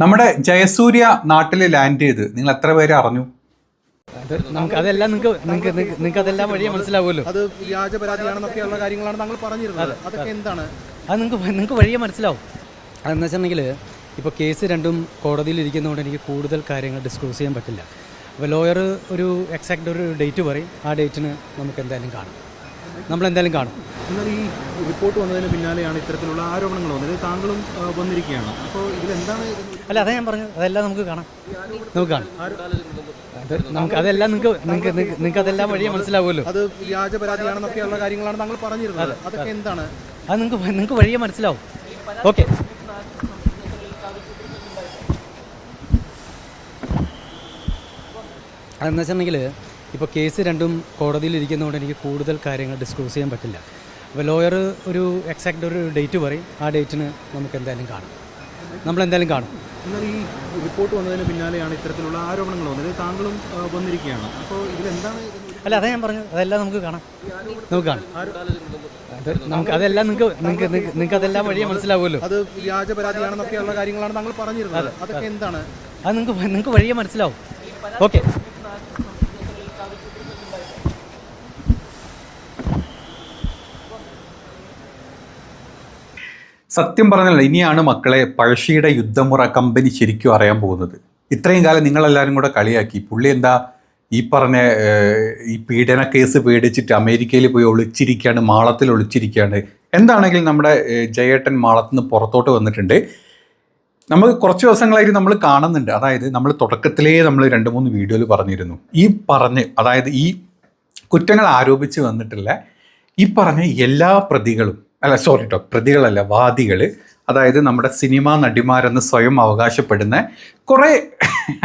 നമ്മുടെ ജയസൂര്യ നാട്ടിൽ ലാൻഡ് ചെയ്ത് നിങ്ങൾ എത്ര പേര് അറിഞ്ഞു? നമുക്ക് അതെല്ലാം നിങ്ങൾക്ക് നിങ്ങൾക്ക് നിങ്ങൾക്ക് അതെല്ലാം വഴിയെ മനസ്സിലാവുമല്ലോ. അത് വ്യാജ പരാതിയാണെന്നൊക്കെയുള്ള കാര്യങ്ങളാണ് താങ്കൾ പറഞ്ഞിരുന്നത്. അതൊക്കെ എന്താണ്? അത് നിങ്ങൾക്ക് നിങ്ങൾക്ക് വഴിയെ മനസ്സിലാവും. അതെന്ന് വെച്ചിട്ടുണ്ടെങ്കിൽ ഇപ്പോൾ കേസ് രണ്ടും കോടതിയിൽ ഇരിക്കുന്നതുകൊണ്ട് എനിക്ക് കൂടുതൽ കാര്യങ്ങൾ ഡിസ്ക്ലോസ് ചെയ്യാൻ പറ്റില്ല. അപ്പോൾ ലോയർ ഒരു എക്സാക്റ്റ് ഒരു ഡേറ്റ് പറയും. ആ ഡേറ്റിന് നമുക്ക് എന്തായാലും കാണും. നമ്മൾ എന്തായാലും കാണും. എന്നാൽ ഈ റിപ്പോർട്ട് വന്നതിന് പിന്നാലെയാണ് ഇത്തരത്തിലുള്ള ആരോപണങ്ങൾ വന്നത്. താങ്കളും വന്നിരിക്കുകയാണ്. അപ്പോൾ ഇതിലെന്താണ് അല്ല അതാ ഞാൻ പറഞ്ഞത്. അതെല്ലാം നമുക്ക് കാണാം. നമുക്ക് കാണാം. നമുക്ക് അതെല്ലാം നിങ്ങൾക്ക് നിങ്ങൾക്ക് നിങ്ങൾക്ക് അതെല്ലാം വഴിയെ മനസ്സിലാവുമല്ലോ. അത് വ്യാജ പരാതിയാണെന്നൊക്കെയുള്ള കാര്യങ്ങളാണ് താങ്കൾ പറഞ്ഞിരുന്നത്. അതൊക്കെ എന്താണ്? അത് നിങ്ങൾക്ക് നിങ്ങൾക്ക് വഴിയെ മനസ്സിലാവും. ഓക്കെ. അതെന്ന് വെച്ചിട്ടുണ്ടെങ്കിൽ ഇപ്പോൾ കേസ് രണ്ടും കോടതിയിൽ ഇരിക്കുന്നതുകൊണ്ട് എനിക്ക് കൂടുതൽ കാര്യങ്ങൾ ഡിസ്ക്ലോസ് ചെയ്യാൻ പറ്റില്ല. അപ്പോൾ ലോയർ ഒരു എക്സാക്റ്റ് ഒരു ഡേറ്റ് പറയും. ആ ഡേറ്റിന് നമുക്ക് എന്തായാലും കാണാം. നമ്മൾ എന്തായാലും കാണും. എന്നാൽ ഈ റിപ്പോർട്ട് വന്നതിന് പിന്നാലെയാണ് ഇത്തരത്തിലുള്ള ആരോപണങ്ങൾ വന്നത്. താങ്കളും വന്നിരിക്കുകയാണ്. അപ്പോൾ ഇതിലെന്താണ് അല്ല അതാ ഞാൻ പറഞ്ഞു അതെല്ലാം നമുക്ക് കാണാം. നമുക്ക് കാണാം. നമുക്ക് അതെല്ലാം നിങ്ങൾക്ക് നിങ്ങൾക്ക് നിങ്ങൾക്ക് അതെല്ലാം വഴിയെ മനസ്സിലാവുമല്ലോ. അത് വ്യാജ പരാതിയാണെന്നൊക്കെയുള്ള കാര്യങ്ങളാണ് താങ്കൾ പറഞ്ഞിരുന്നത്. അതൊക്കെ എന്താണ്? അത് നിങ്ങൾക്ക് നിങ്ങൾക്ക് വഴിയെ മനസ്സിലാവും. ഓക്കെ. സത്യം പറഞ്ഞാൽ ഇനിയാണ് മക്കളെ പഴശ്ശിയുടെ യുദ്ധമുറ കമ്പനി ശരിക്കും അറിയാൻ പോകുന്നത്. ഇത്രയും കാലം നിങ്ങളെല്ലാവരും കൂടെ കളിയാക്കി. പുള്ളി എന്താ ഈ പറഞ്ഞ ഈ പീഡന കേസ് പേടിച്ചിട്ട് അമേരിക്കയിൽ പോയി ഒളിച്ചിരിക്കുകയാണ് മാളത്തിൽ ഒളിച്ചിരിക്കുകയാണ് എന്താണെങ്കിലും നമ്മുടെ ജയേട്ടൻ മാളത്തിൽ നിന്ന് പുറത്തോട്ട് വന്നിട്ടുണ്ട്. നമ്മൾ കുറച്ച് ദിവസങ്ങളായിട്ട് നമ്മൾ കാണുന്നുണ്ട്. അതായത് നമ്മൾ തുടക്കത്തിലേ നമ്മൾ രണ്ട് മൂന്ന് വീഡിയോയിൽ പറഞ്ഞിരുന്നു. ഈ പറഞ്ഞ് അതായത് ഈ കുറ്റങ്ങൾ ആരോപിച്ച് വന്നിട്ടുള്ള ഈ പറഞ്ഞ എല്ലാ പ്രതികളും അല്ല സോറി കേട്ടോ പ്രതികളല്ല വാദികൾ അതായത് നമ്മുടെ സിനിമാ നടിമാരെന്ന് സ്വയം അവകാശപ്പെടുന്ന കുറേ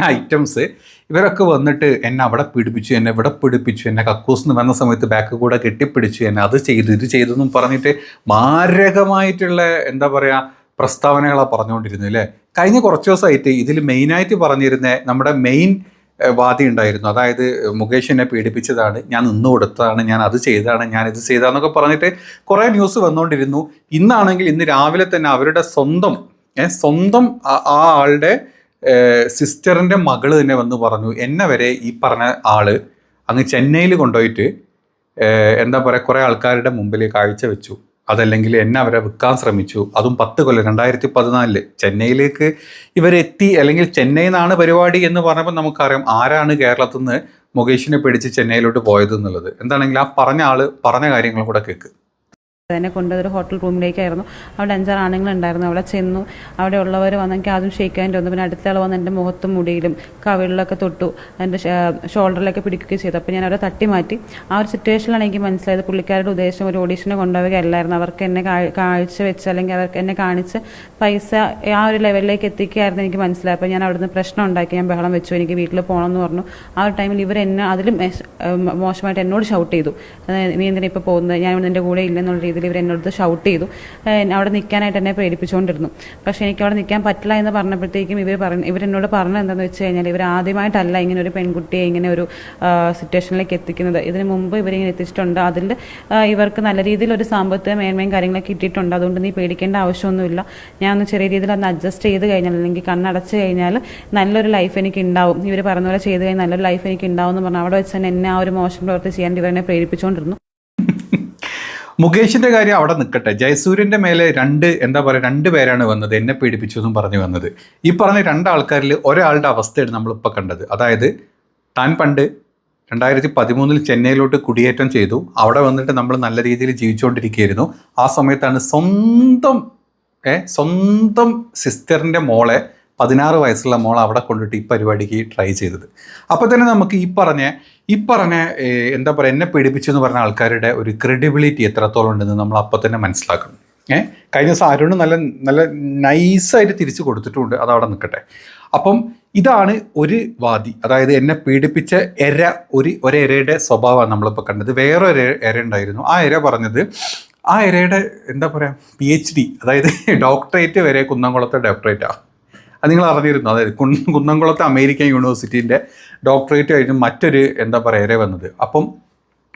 ഐറ്റംസ്. ഇവരൊക്കെ വന്നിട്ട് എന്നെ അവിടെ പീഡിപ്പിച്ചു എന്നെ ഇവിടെ പീഡിപ്പിച്ചു എന്നെ കക്കൂസ് എന്ന് വന്ന സമയത്ത് ബാക്ക് കൂടെ കെട്ടിപ്പിടിച്ചു എന്നെ അത് ചെയ്തു ഇത് ചെയ്തു എന്നും പറഞ്ഞിട്ട് മാരകമായിട്ടുള്ള എന്താ പറയുക പ്രസ്താവനകളാണ് പറഞ്ഞുകൊണ്ടിരുന്നത് അല്ലേ? കഴിഞ്ഞ കുറച്ച് ദിവസമായിട്ട് ഇതിൽ മെയിനായിട്ട് പറഞ്ഞിരുന്ന നമ്മുടെ മെയിൻ വാദി ഉണ്ടായിരുന്നു അതായത് മുകേഷ് എന്നെ പീഡിപ്പിച്ചതാണ് ഞാൻ നിന്ന് കൊടുത്തതാണ് ഞാൻ അത് ചെയ്തതാണ് ഞാൻ ഇത് ചെയ്തതാന്നൊക്കെ പറഞ്ഞിട്ട് കുറേ ന്യൂസ് വന്നുകൊണ്ടിരുന്നു ഇന്നാണെങ്കിൽ ഇന്ന് രാവിലെ തന്നെ അവരുടെ സ്വന്തം സ്വന്തം ആ- ആ ആളുടെ സിസ്റ്ററിന്റെ മകൾ തന്നെ വന്ന് പറഞ്ഞു എന്നെ വരെ ഈ പറഞ്ഞ ആൾ അങ്ങ് ചെന്നൈയിൽ കൊണ്ടുപോയിട്ട് എന്താ പറയുക കുറേ ആൾക്കാരുടെ മുമ്പിൽ കാഴ്ച വെച്ചു അതല്ലെങ്കിൽ എന്നെ അവരെ വിൽക്കാൻ ശ്രമിച്ചു. അതും പത്ത് കൊല്ലം. രണ്ടായിരത്തി പതിനാലിൽ ചെന്നൈയിലേക്ക് ഇവരെത്തി. അല്ലെങ്കിൽ ചെന്നൈയിൽ നിന്നാണ് പരിപാടി എന്ന് പറഞ്ഞപ്പോൾ നമുക്കറിയാം ആരാണ് കേരളത്തിൽ നിന്ന് മുകേഷിനെ പിടിച്ച് ചെന്നൈയിലോട്ട് പോയത് എന്നുള്ളത് എന്താണെങ്കിൽ ആ പറഞ്ഞ ആൾ പറഞ്ഞ കാര്യങ്ങൾ കൂടെ കേൾക്ക് എന്നെ കൊണ്ടുപോയി ഒരു ഹോട്ടൽ റൂമിലേക്കായിരുന്നു അവിടെ അഞ്ചാറ് ആണുങ്ങളുണ്ടായിരുന്നു. അവിടെ ചെന്നു. അവിടെ ഉള്ളവർ വന്നെങ്കിൽ ആദ്യം ഷെയ്ക്കാന്റെ വന്നു. പിന്നെ അടുത്ത വന്ന് എന്റെ മുഖത്തും മുടിയിലും കവിളിലൊക്കെ തൊട്ടു. എന്റെ ഷോൾഡറിലൊക്കെ പിടിക്കുകയും ചെയ്തു. അപ്പോൾ ഞാൻ അവരെ തട്ടി മാറ്റി. ആ ഒരു സിറ്റുവേഷനിലാണ് എനിക്ക് മനസ്സിലായത്. പുള്ളിക്കാരുടെ ഉദ്ദേശം ഒരു ഓഡീഷന് കൊണ്ടുപോവുകയല്ലായിരുന്നു അവർക്ക് എന്നെ കാഴ്ച വെച്ച് അല്ലെങ്കിൽ അവർക്ക് എന്നെ കാണിച്ച് പൈസ ആ ഒരു ലെവലിലേക്ക് എത്തിക്കുകയായിരുന്നു എനിക്ക് മനസ്സിലായി അപ്പോൾ ഞാൻ അവിടുന്ന് പ്രശ്നം ഉണ്ടാക്കി. ഞാൻ ബഹളം വെച്ചു. എനിക്ക് വീട്ടിൽ പോകണം എന്ന് പറഞ്ഞു. ആ ഒരു ടൈമിൽ ഇവർ എന്നെ അതിലും മോശമായിട്ട് എന്നോട് ഷൗട്ട് ചെയ്തു. നീ എന്തിനാ ഇപ്പോൾ പോകുന്നത്? ഞാൻ ഇവിടെ നിന്റെ കൂടെ ഇല്ലെന്നുള്ള രീതിയിൽ ഇവർ എന്നോട് ഷൗട്ട് ചെയ്തു. അവിടെ നിൽക്കാനായിട്ട് എന്നെ പ്രേരിപ്പിച്ചുകൊണ്ടിരുന്നു പക്ഷേ എനിക്ക് അവിടെ നിൽക്കാൻ പറ്റില്ല എന്ന് പറഞ്ഞപ്പോഴത്തേക്കും ഇവർ പറഞ്ഞു ഇവരെന്നോട് പറഞ്ഞത് എന്താണെന്ന് വെച്ച് കഴിഞ്ഞാൽ ഇവർ ആദ്യമായിട്ടല്ല ഇങ്ങനെ ഒരു പെൺകുട്ടിയെ ഇങ്ങനെ ഒരു സിറ്റുവേഷനിലേക്ക് എത്തിക്കുന്നത്. ഇതിന് മുമ്പ് ഇവരിങ്ങനെ എത്തിച്ചിട്ടുണ്ട്. അതിൽ ഇവർക്ക് നല്ല രീതിയിൽ ഒരു സാമ്പത്തിക മേന്മയും കാര്യങ്ങളൊക്കെ കിട്ടിയിട്ടുണ്ട്. അതുകൊണ്ട് നീ പേടിക്കേണ്ട ആവശ്യമൊന്നുമില്ല. ഞാൻ ഒന്ന് ചെറിയ രീതിയിൽ ഒന്ന് അഡ്ജസ്റ്റ് ചെയ്ത് കഴിഞ്ഞാൽ അല്ലെങ്കിൽ കണ്ണടച്ച് കഴിഞ്ഞാൽ നല്ലൊരു ലൈഫ് എനിക്ക് ഉണ്ടാവും. ഇവർ പറഞ്ഞ പോലെ ചെയ്ത് കഴിഞ്ഞാൽ നല്ലൊരു ലൈഫ് എനിക്ക് ഉണ്ടാവും എന്ന് പറഞ്ഞാൽ അവിടെ വെച്ച് തന്നെ എന്നെ ആ ഒരു മോശം പ്രവൃത്തി ചെയ്യാൻ ഇവരെന്നെ പ്രേരിപ്പിച്ചുകൊണ്ടിരുന്നു മുകേഷിന്റെ കാര്യം അവിടെ നിൽക്കട്ടെ. ജയസൂര്യന്റെ മേലെ രണ്ട് എന്താ പറയുക രണ്ട് പേരാണ് വന്നത്. എന്നെ പീഡിപ്പിച്ചു എന്നും പറഞ്ഞു വന്നത്. ഈ പറഞ്ഞ രണ്ടാൾക്കാരിൽ ഒരാളുടെ അവസ്ഥയാണ് നമ്മളിപ്പോൾ കണ്ടത്. അതായത് താൻ പണ്ട് രണ്ടായിരത്തി പതിമൂന്നിൽ ചെന്നൈയിലോട്ട് കുടിയേറ്റം ചെയ്തു. അവിടെ വന്നിട്ട് നമ്മൾ നല്ല രീതിയിൽ ജീവിച്ചുകൊണ്ടിരിക്കുകയായിരുന്നു. ആ സമയത്താണ് സ്വന്തം സ്വന്തം സിസ്റ്ററിന്റെ മോളെ പതിനാറ് വയസ്സുള്ള മോൾ അവിടെ കൊണ്ടിട്ട് ഈ പരിപാടിക്ക് ട്രൈ ചെയ്തത്. അപ്പോൾ തന്നെ നമുക്ക് ഈ പറഞ്ഞ ഈ പറഞ്ഞ എന്താ പറയുക എന്നെ പീഡിപ്പിച്ചു എന്ന് പറഞ്ഞ ആൾക്കാരുടെ ഒരു ക്രെഡിബിലിറ്റി എത്രത്തോളം ഉണ്ടെന്ന് നമ്മൾ അപ്പോൾ തന്നെ മനസ്സിലാക്കണം. ഏഹ് കഴിഞ്ഞ ദിവസം അരുണ് നല്ല നല്ല നൈസായിട്ട് തിരിച്ചു കൊടുത്തിട്ടുണ്ട്. അത് അവിടെ നിൽക്കട്ടെ. അപ്പം ഇതാണ് ഒരു വാദി. അതായത് എന്നെ പീഡിപ്പിച്ച എര ഒരു ഒരെരയുടെ സ്വഭാവമാണ് നമ്മളിപ്പോൾ കണ്ടത്. വേറൊരു എര ഉണ്ടായിരുന്നു. ആ എര പറഞ്ഞത് ആ എരയുടെ എന്താ പറയുക പി എച്ച് ഡി അതായത് ഡോക്ടറേറ്റ് വരെ കുന്നംകുളത്തെ ഡോക്ടറേറ്റാണ് അത് നിങ്ങൾ അറിഞ്ഞിരുന്നു? അതായത് കുന്ന- കുന്നംകുളത്തെ അമേരിക്കൻ യൂണിവേഴ്സിറ്റീന്റെ ഡോക്ടറേറ്റ് കഴിഞ്ഞ് മറ്റൊരു എന്താ പറയുക വന്നത്. അപ്പം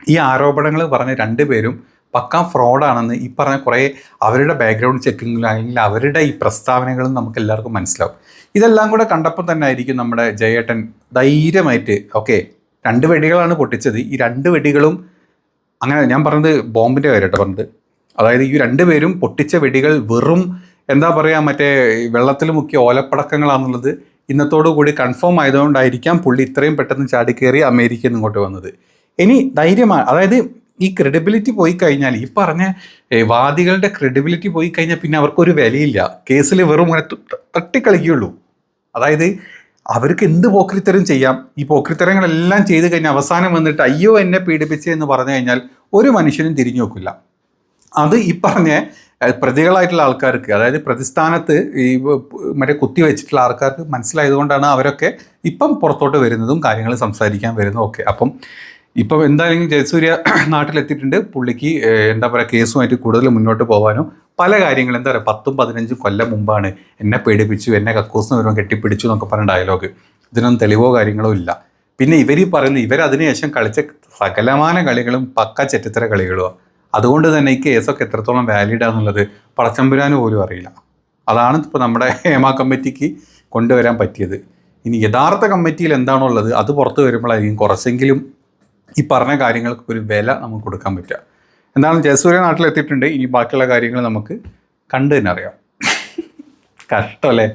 ഈ ആരോപണങ്ങൾ പറഞ്ഞ രണ്ടുപേരും പക്കാ ഫ്രോഡാണെന്ന് ഈ പറഞ്ഞ കുറേ അവരുടെ ബാക്ക്ഗ്രൗണ്ട് ചെക്കിങ്ങിലും അല്ലെങ്കിൽ അവരുടെ ഈ പ്രസ്താവനകളും നമുക്ക് എല്ലാവർക്കും മനസ്സിലാവും. ഇതെല്ലാം കൂടെ കണ്ടപ്പോൾ തന്നെ ആയിരിക്കും നമ്മുടെ ജയേട്ടൻ ധൈര്യമായിട്ട് ഓക്കെ രണ്ട് വെടികളാണ് പൊട്ടിച്ചത്. ഈ രണ്ട് വെടികളും അങ്ങനെ ഞാൻ പറഞ്ഞത് ബോംബിന്റെ കാര്യമായിട്ട് പറഞ്ഞത്. അതായത് ഈ രണ്ടുപേരും പൊട്ടിച്ച വെടികൾ വെറും എന്താ പറയുക മറ്റേ വെള്ളത്തിൽ മുക്കിയ ഓലപ്പടക്കങ്ങളാണെന്നുള്ളത് ഇന്നത്തോടു കൂടി കൺഫേം ആയതുകൊണ്ടായിരിക്കാം പുള്ളി ഇത്രയും പെട്ടെന്ന് ചാടിക്കേറി അമേരിക്കയിൽ നിന്ന് ഇങ്ങോട്ട് വന്നത്. ഇനി ധൈര്യമാണ് അതായത് ഈ ക്രെഡിബിലിറ്റി പോയി കഴിഞ്ഞാൽ ഈ പറഞ്ഞ വാദികളുടെ ക്രെഡിബിലിറ്റി പോയി കഴിഞ്ഞാൽ പിന്നെ അവർക്കൊരു വിലയില്ല. കേസിൽ വെറും ഇങ്ങനെ തു- തട്ടിക്കളിക്കുകയുള്ളൂ. അതായത് അവർക്ക് എന്ത് പോക്രിത്തരം ചെയ്യാം? ഈ പോക്രിത്തരങ്ങളെല്ലാം ചെയ്ത് കഴിഞ്ഞാൽ അവസാനം വന്നിട്ട് അയ്യോ എന്നെ പീഡിപ്പിച്ചേ എന്ന് പറഞ്ഞു കഴിഞ്ഞാൽ ഒരു മനുഷ്യനും തിരിഞ്ഞു നോക്കില്ല. അത് ഈ പറഞ്ഞ പ്രതികളായിട്ടുള്ള ആൾക്കാർക്ക് അതായത് പ്രതിസ്ഥാനത്ത് ഈ മറ്റേ കുത്തി വെച്ചിട്ടുള്ള ആൾക്കാർക്ക് മനസ്സിലായതുകൊണ്ടാണ് അവരൊക്കെ ഇപ്പം പുറത്തോട്ട് വരുന്നതും കാര്യങ്ങൾ സംസാരിക്കാൻ വരുന്നതും ഒക്കെ. അപ്പം ഇപ്പം എന്തായാലും ജയസൂര്യ നാട്ടിലെത്തിയിട്ടുണ്ട്. പുള്ളിക്ക് എന്താ പറയുക കേസുമായിട്ട് കൂടുതൽ മുന്നോട്ട് പോകാനും പല കാര്യങ്ങളും എന്താ പറയുക പത്തും പതിനഞ്ചും കൊല്ലം മുമ്പാണ് എന്നെ പേടിപ്പിച്ചു എന്നെ കക്കൂസിന് വരുമ്പോൾ കെട്ടിപ്പിടിച്ചു എന്നൊക്കെ പറഞ്ഞ ഡയലോഗ്. ഇതിനൊന്നും തെളിവോ കാര്യങ്ങളോ ഇല്ല. പിന്നെ ഇവർ ഈ പറയുന്നത് ഇവരതിനുശേഷം കളിച്ച സകലമാന കളികളും പക്ക ചെറ്റിത്തര കളികളുമാണ് അതുകൊണ്ട് തന്നെ ഈ കേസൊക്കെ എത്രത്തോളം വാലിഡ് ആണെന്നുള്ളത് പടച്ചമ്പുരാന് പോലും അറിയില്ല. അതാണ് ഇപ്പോൾ നമ്മുടെ ഹേമ കമ്മിറ്റിക്ക് കൊണ്ടുവരാൻ പറ്റിയത്. ഇനി യഥാർത്ഥ കമ്മിറ്റിയിൽ എന്താണോ ഉള്ളത് അത് പുറത്ത് വരുമ്പോഴായിരിക്കും കുറച്ചെങ്കിലും ഈ പറഞ്ഞ കാര്യങ്ങൾക്ക് ഒരു വില നമുക്ക് കൊടുക്കാൻ പറ്റുക. എന്താണ് ജയസൂര്യ നാട്ടിലെത്തിയിട്ടുണ്ട്. ഇനി ബാക്കിയുള്ള കാര്യങ്ങൾ നമുക്ക് കണ്ടു തന്നെ അറിയാം. കഷ്ടമല്ലേ